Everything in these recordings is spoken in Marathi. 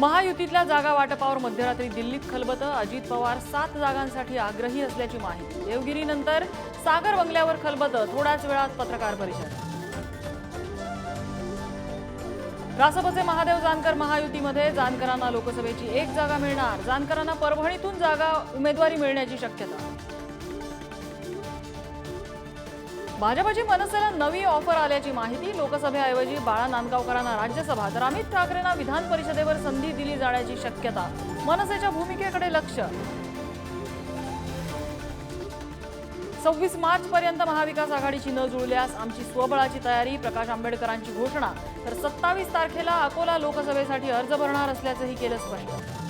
महायुतीतल्या जागा वाटपावर मध्यरात्री दिल्लीत खलबत. अजित पवार सात जागांसाठी आग्रही असल्याची माहिती. देवगिरीनंतर सागर बंगल्यावर खलबत. थोड्याच वेळात पत्रकार परिषद. रासपचे महादेव जानकर महायुतीमध्ये. जानकरांना लोकसभेची एक जागा मिळणार. जानकरांना परभणीतून जागा उमेदवारी मिळण्याची शक्यता. भाजपाची मनसेला नवी ऑफर आल्याची माहिती लोकसभेऐवजी बाळा नांदगावकरांना राज्यसभा. तर अमित ठाकरेंना विधान परिषदेवर संधी दिली जाण्याची शक्यता. मनसेच्या भूमिकेकडे लक्ष. सव्वीस मार्च पर्यंत महाविकास आघाडीची न जुळल्यास आमची स्वबळाची तयारी प्रकाश आंबेडकरांची घोषणा. तर सत्तावीस तारखेला अकोला लोकसभेसाठी अर्ज भरणार असल्याचंही केलं स्पष्ट.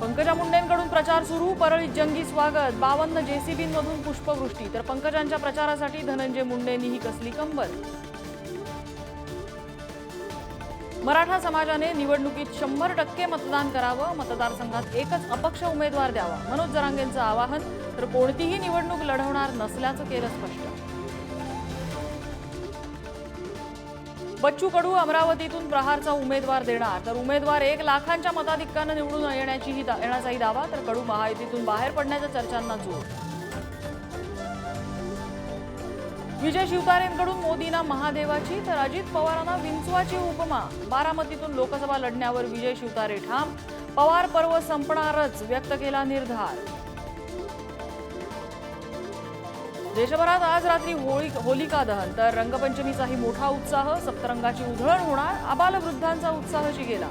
पंकजा मुंडेंकडून प्रचार सुरू परळीत जंगी स्वागत बावन्न जेसीबींमधून पुष्पवृष्टी. तर पंकजांच्या प्रचारासाठी धनंजय मुंडेंनीही कसली कंबर? मराठा समाजाने निवडणुकीत शंभर टक्के मतदान करावं मतदारसंघात एकच अपक्ष उमेदवार द्यावा. मनोज जरांगेंचं आवाहन तर कोणतीही निवडणूक लढवणार नसल्याचं केलं स्पष्ट. बच्चू कडू अमरावतीतून प्रहारचा उमेदवार देणार. तर उमेदवार एक लाखांच्या मताधिक्यानं निवडून येण्याचीही दा- येण्याचाही दावा तर कडू महायुतीतून बाहेर पडण्याच्या चर्चांना जोर. विजय शिवतारेंकडून मोदींना महादेवाची तर अजित पवारांना विंचवाची उपमा. बारामतीतून लोकसभा लढण्यावर विजय शिवतारे ठाम. पवार पर्व संपणारच व्यक्त केला निर्धार. देशभरात आज रात्री होळी होलिका दहन. तर रंगपंचमीचाही मोठा उत्साह सप्तरंगाची उधळण होणार आबालवृद्धांचा उत्साह शिगेला